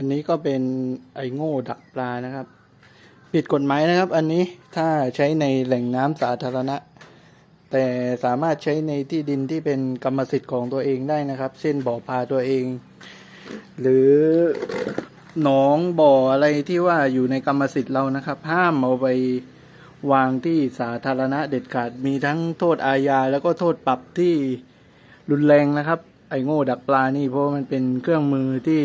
อันนี้ก็เป็นไอโง่ดักปลานะครับ ผิดกฎหมายนะครับ อันนี้ถ้าใช้ในแหล่งน้ำสาธารณะ แต่สามารถใช้ในที่ดินที่เป็นกรรมสิทธิ์ของตัวเองได้นะครับ เช่นบ่อพาตัวเอง หรือหนองบ่ออะไรที่ว่าอยู่ในกรรมสิทธิ์เรานะครับ ห้ามเอาไปวางที่สาธารณะเด็ดขาดมีทั้งโทษอาญาแล้วก็โทษปรับที่รุนแรงนะครับ ไอโง่ดักปลานี่เพราะมันเป็นเครื่องมือที่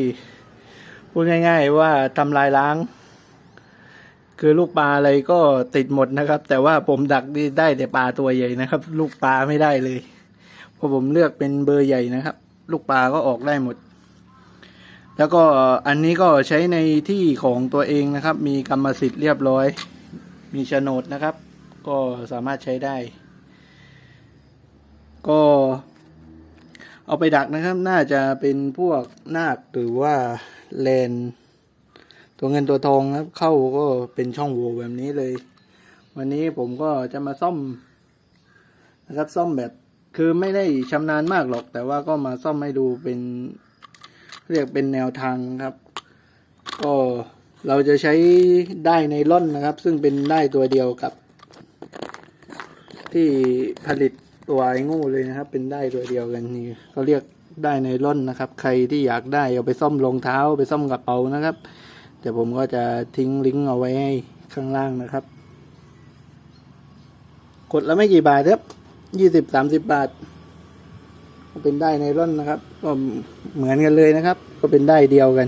พูดง่าย ๆ ว่าทำลายล้าง คือลูกปลาอะไรก็ติดหมดนะครับ แต่ว่าผมดักได้แต่ปลาตัวใหญ่นะครับ ลูกปลาไม่ได้เลยเพราะผมเลือกเป็นเบอร์ใหญ่นะครับ ลูกปลาก็ออกได้หมด แล้วก็อันนี้ก็ใช้ในที่ของตัวเองนะครับ มีกรรมสิทธิ์เรียบร้อย มีโฉนดนะครับ ก็สามารถใช้ได้ ก็เอาไปดักนะครับ น่าจะเป็นพวกนาคหรือว่า เลน ตัวเงินตัวทองครับ เข้าก็เป็นช่องโหว่แบบนี้เลย วันนี้ผมก็จะมาซ่อมนะครับ ซ่อมแบบคือไม่ได้ชำนาญมากหรอก แต่ว่าก็มาซ่อมให้ดูเป็น เรียกเป็นแนวทางครับ ก็เราจะใช้ได้ในร่อนนะครับ ซึ่งเป็นได้ตัวเดียวกับ ที่ผลิตตัวไอ้งูเลยนะครับ เป็นได้ตัวเดียวกันนี่เขาเรียก ได้ในร่อนนะครับ ใครที่อยากได้เอาไปซ่อมรองเท้าไปซ่อมกระเป๋านะครับเดี๋ยวผมก็จะทิ้งลิงก์เอาไว้ให้ข้างล่างนะครับ กดแล้วไม่กี่บาทครับยี่สิบสามสิบบาท ก็เป็นได้ในร่อนนะครับ ก็เหมือนกันเลยนะครับ ก็เป็นได้เดียวกัน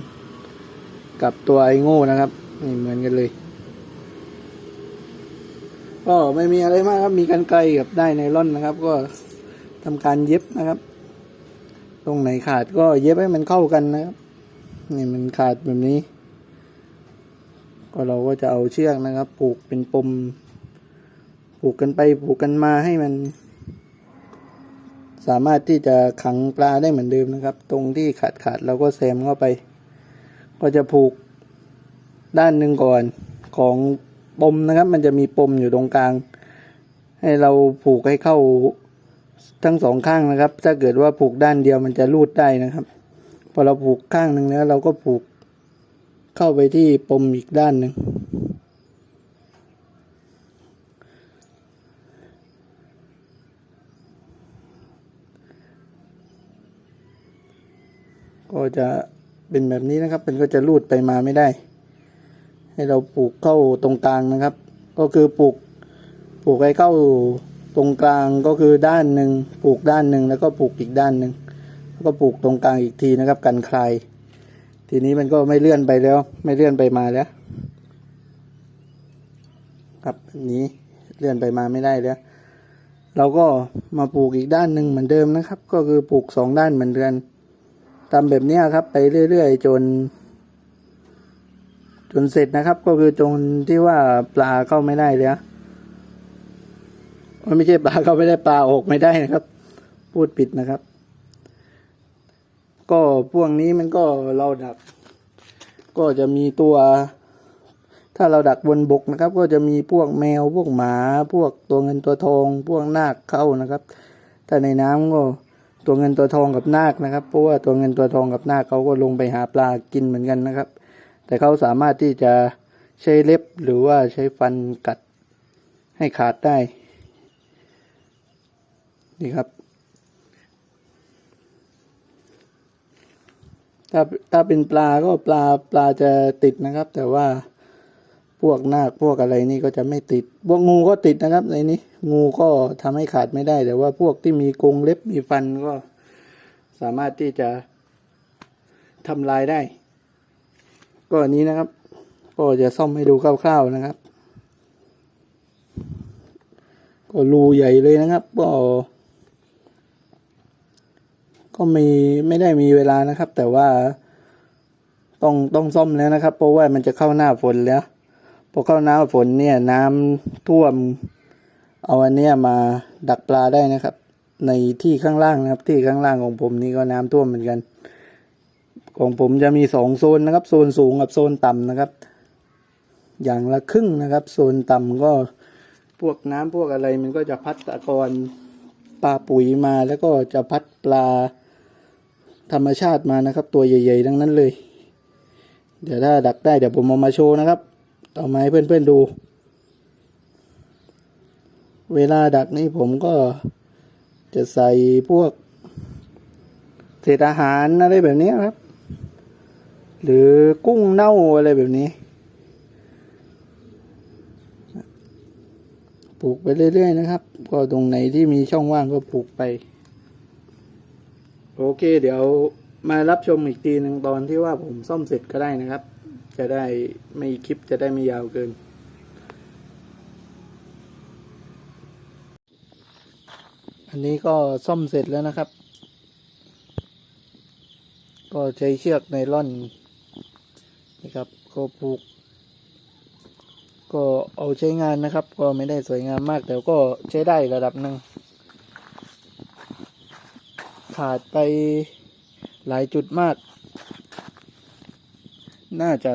กับตัวไอโง่นะครับนี่เหมือนกันเลยก็ไม่มีอะไรมากครับ มีกันไกลกับได้ไนล่อนนะครับ ก็ทำการเย็บนะครับ ตรงไหนขาดก็เย็บให้มันเข้ากันนะครับนี่มันขาดแบบนี้ ก็เราก็จะเอาเชือกนะครับ ผูกเป็นปม ผูกกันไปผูกกันมาให้มัน สามารถที่จะขังปลาได้เหมือนเดิมนะครับ ตรงที่ขาดขาดเราก็แซมเข้าไป ก็จะผูกด้านหนึ่งก่อนของปมนะครับ มันจะมีปมอยู่ตรงกลาง ให้เราผูกให้เข้า ทั้งสองข้างนะครับ ถ้าเกิดว่าผูกด้านเดียวมันจะรูดได้นะครับ พอเราผูกข้างหนึ่งแล้ว เราก็ผูกเข้าไปที่ปมอีกด้านหนึ่งก็จะเป็นแบบนี้นะครับมันก็จะรูดไปมาไม่ได้ ให้เราปลูกเข้าตรงกลางนะครับ ก็คือปลูกปลูกให้เข้า ตรงกลางก็คือด้านหนึ่งปลูกด้านหนึ่งแล้วก็ปลูกอีกด้านหนึ่งแล้วก็ปลูกตรงกลางอีกทีนะครับ กันคลายทีนี้มันก็ไม่เลื่อนไปแล้ว ไม่เลื่อนไปมาแล้ว ครับนี้เลื่อนไปมาไม่ได้แล้ว เราก็มาปลูกอีกด้านหนึ่งเหมือนเดิมนะครับ ก็คือปลูกสองด้านเหมือนกันทำแบบนี้ครับ ไปเรื่อยๆจน จนเสร็จนะครับ ก็คือจนที่ว่าปลาเข้าไม่ได้แล้ว มันไม่ใช่ปลาเขาไม่ได้ปลาออกไม่ได้นะครับ พูดผิดนะครับ ก็พวกนี้มันก็เราดัก ก็จะมีตัว ถ้าเราดักบนบกนะครับ ก็จะมีพวกแมวพวกหมา พวกตัวเงินตัวทอง พวกนาคเข้านะครับ ถ้าในน้ำก็ตัวเงินตัวทองกับนาคนะครับ เพราะว่าตัวเงินตัวทองกับนาคเขาก็ลงไปหาปลากินเหมือนกันนะครับ แต่เขาสามารถที่จะใช้เล็บหรือว่าใช้ฟันกัดให้ขาดได้ นี่ครับ ถ้าถ้าเป็นปลาก็ปลาปลาจะติดนะครับ แต่ว่าพวกนาคพวกอะไรนี่ก็จะไม่ติด พวกงูก็ติดนะครับในนี้ งูก็ทำให้ขาดไม่ได้ แต่ว่าพวกที่มีกรงเล็บมีฟันก็สามารถที่จะทำลายได้ ก็อันนี้นะครับ ก็จะซ่อมให้ดูคร่าวๆนะครับ ก็รูใหญ่เลยนะครับ ก็ ก็มีไม่ได้มีเวลานะครับ แต่ว่าต้องต้องซ่อมแล้วนะครับ เพราะว่ามันจะเข้าหน้าฝนแล้วพอเข้าหน้าฝนเนี่ยน้ำท่วม เอาอันเนี้ยมาดักปลาได้นะครับ ในที่ข้างล่างนะครับ ที่ข้างล่างของผมนี่ก็น้ำท่วมเหมือนกัน ของผมจะมีสองโซนนะครับ โซนสูงกับโซนต่ำนะครับ อย่างละครึ่งนะครับ โซนต่ำก็พวกน้ำพวกอะไรมันก็จะพัดตะกอนปลาปุ๋ยมาแล้วก็จะพัดปลา ธรรมชาติมานะครับ ตัวใหญ่ๆทั้งนั้นเลย เดี๋ยวถ้าดักได้เดี๋ยวผมเอามาโชว์นะครับเอามาให้เพื่อนๆดู เวลาดักนี่ผมก็จะใส่พวกเศษอาหารอะไรแบบนี้ครับ หรือกุ้งเน่าอะไรแบบนี้ปลูกไปเรื่อยๆนะครับ ก็ตรงไหนที่มีช่องว่างก็ปลูกไป โอเค เดี๋ยวมารับชมอีกทีหนึ่งตอนที่ว่าผมซ่อมเสร็จก็ได้นะครับ จะได้ไม่คลิปจะได้ไม่ยาวเกิน อันนี้ก็ซ่อมเสร็จแล้วนะครับ ก็ใช้เชือกไนล่อนนะครับก็ผูก ก็เอาใช้งานนะครับ ก็ไม่ได้สวยงามมากแต่ก็ใช้ได้ระดับหนึ่ง ขาดไปหลายจุดมาก น่าจะ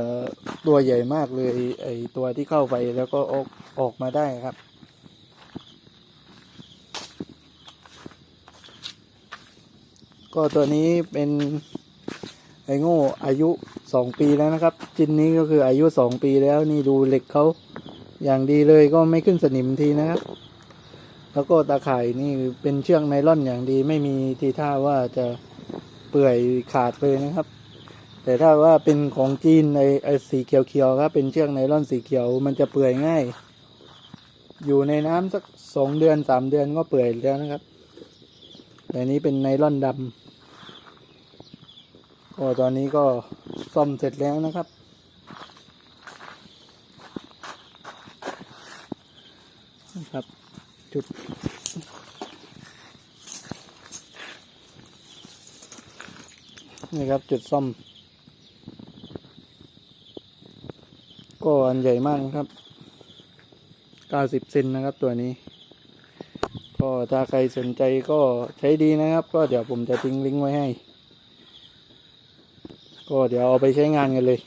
ตัวใหญ่มากเลยไอตัวที่เข้าไปแล้วก็ออกออกมาได้ครับ ก็ตัวนี้เป็นไอโง่อายุสองปีแล้วนะครับชิ้นนี้ก็คืออายุสองปีแล้วนี่ดูเหล็กเขาอย่างดีเลยก็ไม่ขึ้นสนิมทีนะครับ แล้วก็ตาข่ายนี่เป็นเชือกไนล่อนอย่างดี ไม่มีทีท่าว่าจะเปื่อยขาดเลยนะครับ แต่ถ้าว่าเป็นของจีนในไอสีเขียวๆครับเป็นเชือกไนล่อนสีเขียวมันจะเปื่อยง่าย อยู่ในน้ำสักสองเดือนสามเดือนก็เปื่อยแล้วนะครับ แต่นี้เป็นไนล่อนดำก็ตอนนี้ก็ซ่อมเสร็จแล้วนะครับ จุดนี่ครับจุดซ่อม ก็อันใหญ่มากนะครับ 90 เซนนะครับตัวนี้ ก็ถ้าใครสนใจก็ใช้ดีนะครับ ก็เดี๋ยวผมจะทิ้งลิงก์ไว้ให้ ก็เดี๋ยวเอาไปใช้งานกันเลย